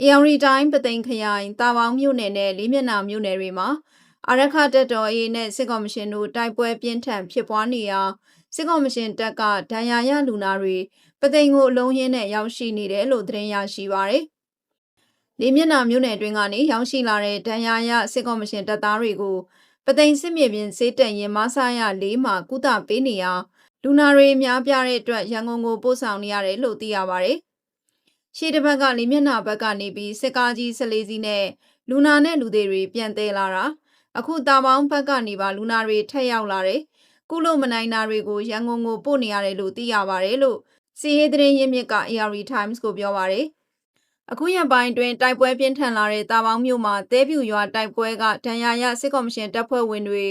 ။အေယောင်ရီတိုင်းပသိမ်ခရိုင်တာပေါင်းမြို့နယ်နဲ့လေးမျက်နှာမြို့နယ်တွေမှာအာရခတက်တော်အေနဲ့စစ်ကော်မရှင်တို့တိုက်ပွဲပြင်းထန်ဖြစ်ပွားနေရာစစ်ကော်မရှင်တပ်ကဒဏ်ရာရလူနာတွေပသိမ်ကိုအလုံးရင်းနဲ့ရောက်ရှိနေတယ်လို့သတင်းရရှိပါရယ်။လေးမျက်နှာမြို့နယ်တွင်းကနေရောက်ရှိလာတဲ့ဒဏ်ရာရစစ်ကော်မရှင်တပ်သားတွေကိုပသိမ်စစ်မြေပြင်စေးတက်ရင်မဆာရလေးမှာကုသပေးနေရာလူနာတွေများပြားတဲ့အတွက်ရန်ကုန်ကိုပို့ဆောင်နေရတယ်လို့သိရပါရယ်။ ရှေ့တစ်ဘက်ကလေးမျက်နှာဘက်ကနေပြီးစစ်ကားကြီး၁၄စီးနဲ့လူနာနဲ့လူတွေတွေပြန်သေးလာတာအခုတာပေါင်းဘက်ကနေပါလူနာတွေထက်ရောက်လာတယ်ကုလို့မနိုင်တာတွေကိုရန်ကုန်ကိုပို့နေရတယ်လို့သိရပါတယ်လို့စီရေးသတင်းရင်းမြစ်က AR Times ကိုပြောပါတယ်အခုရက်ပိုင်းတွင်တိုက်ပွဲပြင်းထန်လာတဲ့တာပေါင်းမြို့မှာတဲပြူရွာတိုက်ပွဲကဒဏ်ရာရစစ်ကော်မရှင်တပ်ဖွဲ့ဝင်တွေ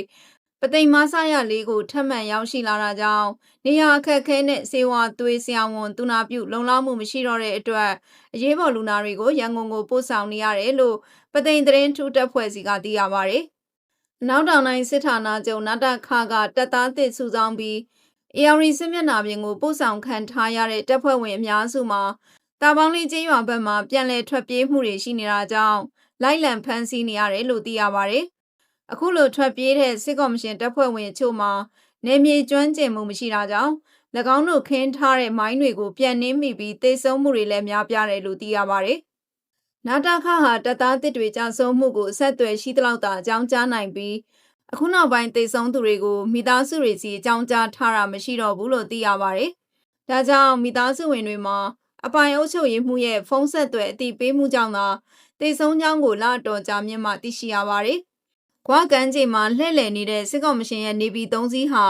ပသိမ်မဆရလေးကိုထပ်မံရောက်ရှိလာတာကြောင့်နေရာအခက်ခဲနဲ့စေဝါသွေးဆရာဝန်တူနာပြုလုံလောက်မှုမရှိတော့တဲ့အတွက်အရေးပေါ်လူနာတွေကိုရန်ကုန်ကိုပို့ဆောင်နေရတယ်လို့ပသိမ်သတင်းထူးတပ်ဖွဲ့စီကသိရပါတယ်။နောက်တောင်တိုင်းစစ်ဌာနချုပ်နတခကတပ်သားသစ်စုဆောင်ပြီး AR စစ်မျက်နှာပြင်ကိုပို့ဆောင်ခံထားရတဲ့တပ်ဖွဲ့ဝင်အများစုမှာတာပေါင်းလေးချင်းရွာဘက်မှာပြန်လည်ထွက်ပြေးမှုတွေရှိနေတာကြောင့်လိုက်လံဖမ်းဆီးနေရတယ်လို့သိရပါတယ်။ အခုလိုထွက်ပြေးတဲ့စစ်ကော်မရှင်တပ်ဖွဲ့ဝင်အချို့မှာနေမြေကျွမ်းကျင်မှုမရှိတာကြောင့်၎င်းတို့ခင်းထားတဲ့မိုင်းတွေကိုပြန်နှင်းမိပြီးတိတ်ဆုံးမှုတွေလည်းများပြားတယ်လို့သိရပါတယ်။နာတာခဟာတပ်သားတစ်တွေကြဆုံးမှုကိုအဆက်အသွယ်ရှိသလောက်သာအကြောင်းကြားနိုင်ပြီးအခုနောက်ပိုင်းတိတ်ဆုံးသူတွေကိုမိသားစုတွေစီအကြောင်းကြားထားတာမရှိတော့ဘူးလို့သိရပါတယ်။ဒါကြောင့်မိသားစုဝင်တွေမှာအပိုင်အုပ်ချုပ်ရေးမှုရဲ့ဖုံးဆက်သွယ်အတိပေးမှုကြောင့်သာတိတ်ဆုံးကြောင်းကိုလာတော်ကြာမြင့်မှသိရှိရပါတယ်။ ကွာကန်ကြီးမှာလှည့်လည်နေတဲ့စစ်ကောင်မရှင်ရဲ့နေပြည်သုံးစီးဟာ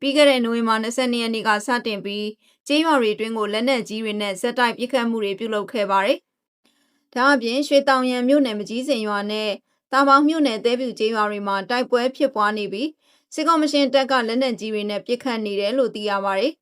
ပြီးခဲ့တဲ့နိုဝင်ဘာ22ရက်နေ့ကစတင်ပြီးကျေးရွာတွေတွင်းကိုလက်နက်ကြီးတွေနဲ့ဇက်တိုက်ပစ်ခတ်မှုတွေပြုလုပ်ခဲ့ပါတယ်။ဒါအပြင်ရွှေတောင်ရံမြို့နယ်မကြီးစင်ရွာနဲ့တာပေါင်းမြို့နယ်သဲပြူကျေးရွာတွေမှာတိုက်ပွဲဖြစ်ပွားနေပြီးစစ်ကောင်မရှင်တပ်ကလက်နက်ကြီးတွေနဲ့ပစ်ခတ်နေတယ်လို့သိရပါတယ်